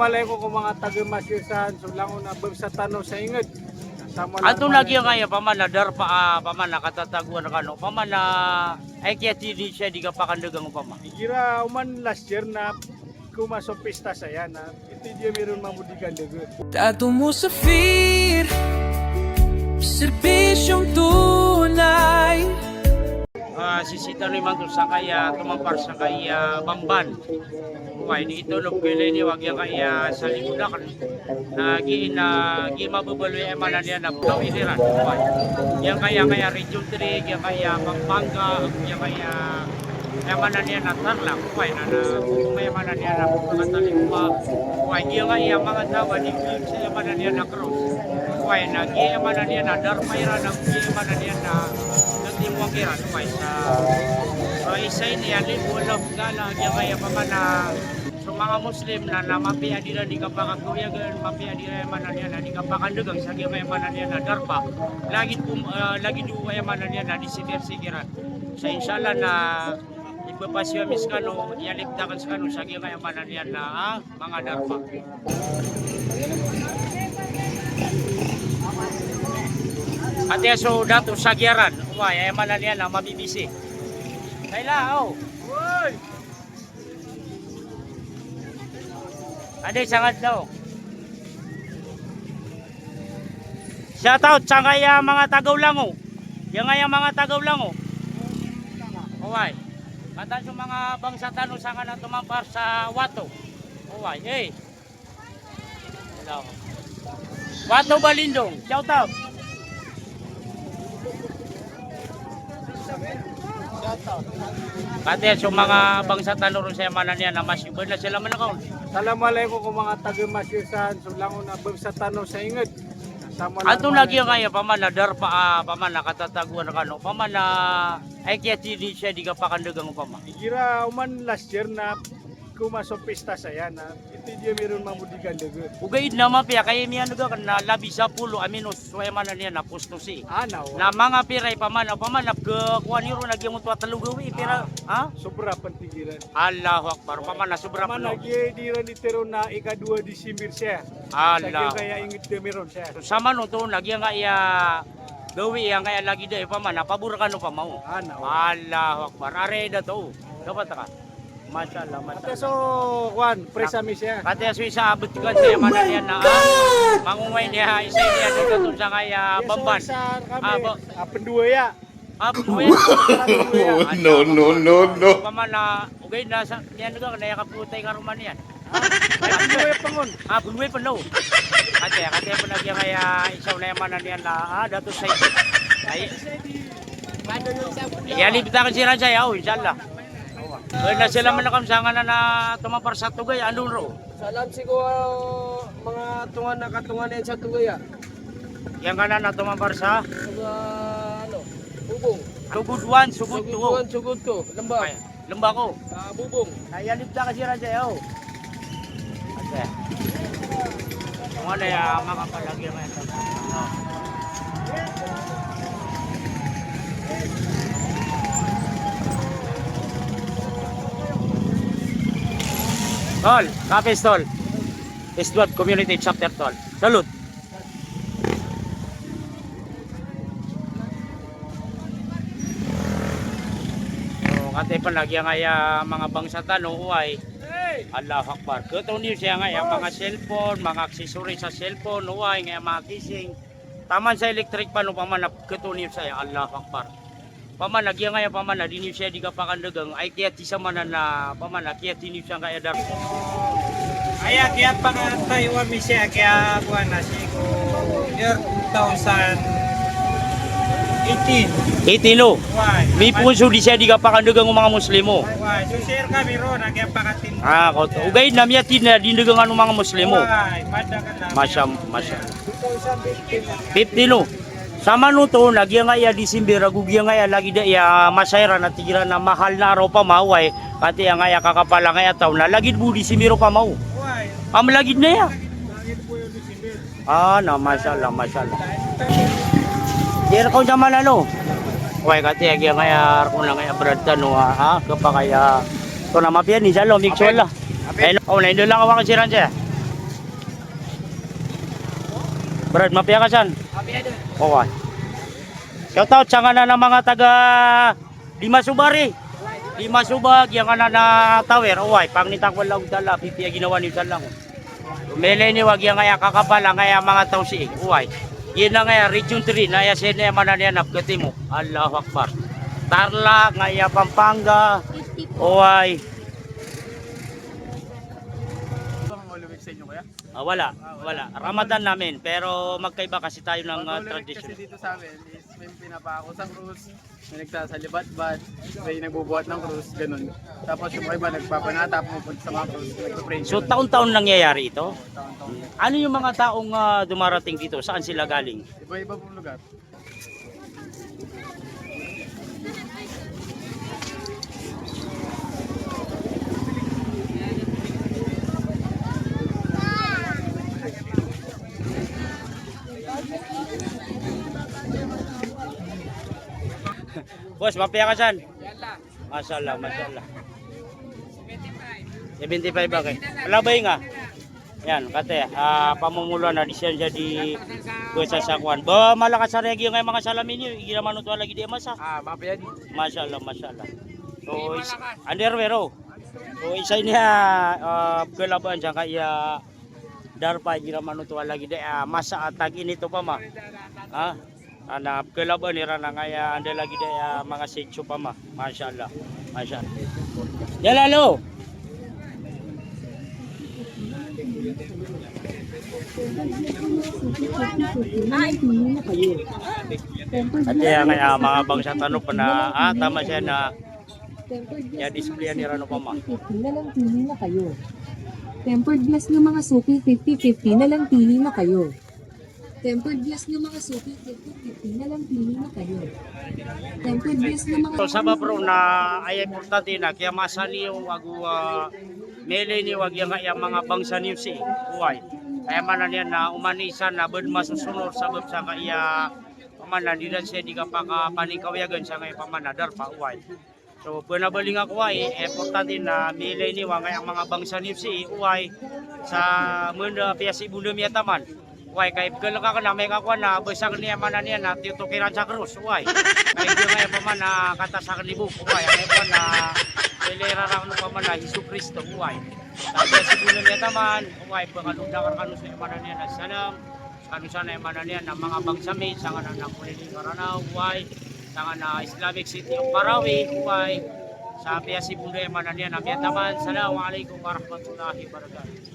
Assalamualaikum ko mga taga-masyusan. So lang na bang sa tanong sa ingid. Sama Ato lagi ang kaya pamana darpa ah, pamana katataguan kano pamana ay kaya tini siya di ka pakandagang pama. Igira uman last year na kumasok pista saya na iti dia meron mamudigan dego. Tato mo sa feed Serbisyong tunay Ah, sisita ni man sa kaya tumampar sa kaya bamban. Uy, di ito log kaya ni wag yung kaya sa likudakan. Nagi na gi mabubaloy ay manan yan na daw iniran. Uy, yang kaya kaya region 3, yang kaya Pampanga, yang kaya kaya manan yan na tarlang. Uy, na na kaya manan yan na pagkataling pa. Uy, gi kaya mga tawa di siya manan yan na cross. Uy, na gi manan yan na darmayra na gi manan yan na nagtimuang kira. Uy, sa So isa ini alin ulap gala kaya kaya pa man na so mga Muslim na na mapia dira di kapakakuyagan mapia dira man niya na di kapakandugang sa kaya man niya na darpa lagi pum uh, lagi du kaya man niya na disipir sigiran sa inshallah na ipapasyo mis kano yaliptakan sa kano sa kaya man niya na ah, mga darpa Ate so dato sa giyaran, ay ay man niya na mabibisi. Kaila, oh. Uy! Ade, sangad daw. Shout out sa kaya mga tagaw lang, oh. Yung nga mga tagaw lang, oh. Uway. Katan sa mga bangsa tanong sa nga tumampar sa Wato. Uway, eh. Hello. Wato Balindong, shout out. Kati sa mga bangsa tanong sa manan niya na mas iba na sila man ako. Assalamualaikum ko mga taga-masyusan. So lang na bang sa tanong sa. Sama Ato lagi kaya pamana darpa ah, pamana katataguan kano pamana ay kaya tini siya di ka pakandagang pama. Igira uman last year na kumasok pista saya na dia meron mamudigan dego. Ugaid na mapya kaya miya nuga kan na labi sa pulo aminos suway manan niya na pusto si. Anaw. Na mga piray pamana pamana ke kuaniro nagyang utwa talugawi pira ha? Sobra pantigiran. Allahu akbar pamana sobra pa no. Managi di ran itero na ika-2 December siya. Allah. Sa kaya ingid dia meron siya. Sama no to nagyang kaya gawi yang kaya lagi dai pamana pabura kano pa mau. Anaw. Allahu akbar areda to. Dapat ka. Masyaallah, Ate masyaallah. so, Juan, presami siya. Kati aso isa abot ko sa manan yan na ah, mangungay niya isa niya dito dun sa kaya bamban. Sa kami, Ah, ba- ah, penduaya. Ah, buhay. Oh, no, no, no, no. Paman na ugay na sa niya nga na yakaputay ka ruman yan. Ay, penduaya pangon. Ah, buhay pa no. Kati kati pa nagya kaya isaw na manan yan na ah dato sa ito. Ay. Yan ibitakan sila sa yaw inshallah. Kaya na sila man nakamsangan na na tumapar sa tugay ano ro. Salam siguro mga tungan na katungan yan sa Tugaya. Yang kana na tumapar sa Mga ano, bubong. Sugudwan, sugud tuho. Sugutuan, sugod to. Lamba. Ay, Lumba ko. Ah, bubong. Kaya lipta kasi rin sa'yo. Ate. Kung ano ya, makapalagi nga ito. Tol, kapis tol. Eastwood Community Chapter tol. Salute. So, kate pa lagi nga ya mga bangsa tanong uay. Allah Akbar. Kato niyo siya nga ya mga cellphone, mga accessory sa cellphone, uay nga mga kissing. Taman sa electric pa no pamanap kato niyo siya Allah Akbar. Paman lagi nga ya paman na di niyo siya di ka pakandagang ay kaya ti sa manan na paman na kaya ti niyo siya kaya dar. Aya kaya pangantay wa mi siya kaya kuha na siya ko year 2018. Itino. Why? May punso di siya di ka pakandagang ng mga muslimo. Why? So share kami ro na kaya pakatin. Ah, ko ugay na miya tin na dindagang ng mga muslimo. Why? Mada ka lang. Masya, masya. 50 no. Sama no to, nagya nga ya December, agugya nga ya, lagi da ya masayra na tigira na mahal na araw pa maway, kati nga ya kakapala nga ya taw na, lagid bu December pa mau. Why? Am lagid na ya. Ah, na masyaallah, masyaallah. Dira ko jaman ano. Wai kati agya nga ya, ko na nga ya brad no ha, kapakaya to na mapian ni jalo mixol la. No, oh, na indo lang awakan siran siya. Brad, mapia ka saan? Okay. Shout out sa nga na ng mga taga Lima Subari. Lima Subag, yung nga na tower. Uway, pang nitang wala dala, pipiya ginawa ni lang. Mele ni wag yung nga kakapala, nga mga tao si Uway. Yan na nga, Region 3, na ya sene mananian apgati mo. Allahu Akbar. Tarlac, nga Pampanga, Uway. Ah, wala, wala. Ramadan namin, pero magkaiba kasi tayo ng uh, tradition. Kasi dito sa amin is may pinapako sa krus, may nagsasalibat-bat, may nagbubuhat ng krus, ganun. Tapos yung iba nagpapanata, pumupunta sa mga krus, nagpa-pray. So taon-taon nangyayari ito? Ano yung mga taong ah, dumarating dito? Saan sila galing? Iba-iba pong lugar. Boss, mapaya ka saan? Masyaallah, masyaallah. 75 ba kay? Alabay nga. Yan, kate, ah pamumulan na siya di ko sa. Ba malakas sa regyo nga mga salamin niyo, ginaman to lagi di masa. Ah, mapaya di. Masyaallah, masyaallah. So, is, underwear oh. So, isa niya uh, kalaban siya kaya darpa ginaman to lagi di ah, masa atag inito pa ma. Ha? Ana kalaban nira na kaya anda lagi di ah, mga sitio pa ma. Masyaallah. Masyaallah. Yalalo. At kaya nga ah, mga bangsa tanong pa na ah, tama siya na ya display ni Rano pa ma. 50 na lang pili na kayo. Tempered glass ng mga suki 50-50 na lang pili na kayo. Tempered glass ng mga suki 50-50 na lang pili na kayo. Tempered glass ng mga So sa bro na ay importante na kaya masali yung wagu uh, mele ni wag yang yang mga bangsa ni si uway. Kaya man niya na umanisan na bud masusunod sabab sa kaya pamana di dan siya di ka pa ka panikawayagan sa ngay pamanadar pa uway. So panabaling ako ay importante na mele ni wag yang mga bangsa ni si uway sa munda piya si bunda miya Uway kay kalau ka na may kakuha na besar niya man niya na tutukiran sa krus uway. Kay di nga pa man na kata sa kanibuk uway ay pa na Pilera ra no pa man na Hesus Kristo uway. Tapos siguro niya taman uway pagkalunda ka kanu sa imanan niya na salam. Kanu sana imanan niya na mga bangsami sa nga na kulili karana uway. Sa nga na Islamic City of Parawi uway. Sa piya si Bunda imanan niya na taman. Assalamualaikum warahmatullahi wabarakatuh.